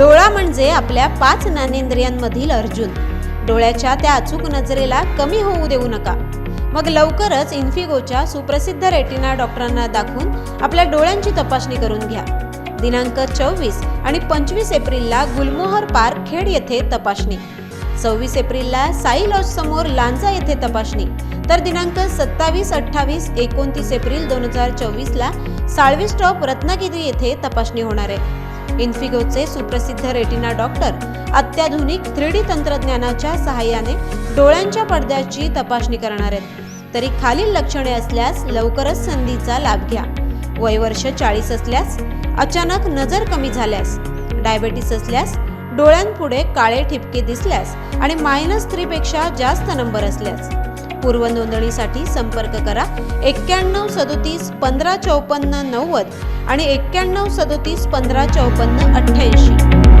डोळा म्हणजे आपल्या पाच ज्ञानेंद्रियांमधील अर्जुन. डोळ्याच्या त्या अचूक नजरेला कमी होऊ देऊ नका. मग लवकरच इन्फिगोच्या सुप्रसिद्ध रेटिना डॉक्टरांना दाखवून आपल्या डोळ्यांची तपासणी करून घ्या. दिनांक चोवीस आणि पंचवीस एप्रिलला गुलमोहर पार्क खेड येथे तपासणी. सव्वीस एप्रिलला साई लॉज समोर लांजा येथे तपासणी. तर दिनांक सत्तावीस अठ्ठावीस एकोणतीस एप्रिल दोन हजार चोवीसला साळवी स्टॉप रत्नागिरी येथे तपासणी होणार आहे. इन्फिगोचे सुप्रसिद्ध रेटिना डॉक्टर अत्याधुनिक थ्री डी तंत्रज्ञानाच्या सहाय्याने डोळ्यांच्या पडद्याची तपासणी करणार आहेत. तरी खालील लक्षणे असल्यास लवकरच संधीचा लाभ घ्या. वय वर्ष चाळीस असल्यास अचानक नजर कमी झाल्यास डायबेटीस असल्यास डोळ्यांपुढे काळे ठिपके दिसल्यास आणि मायनस थ्रीपेक्षा जास्त नंबर असल्यास. पूर्व नोंदणीसाठी संपर्क करा एक्क्याण्णव सदोतीस पंधरा चौपन्न नव्वद आणि एक्क्याण्णव सदोतीस पंधरा चौपन्न अठ्ठ्याऐंशी.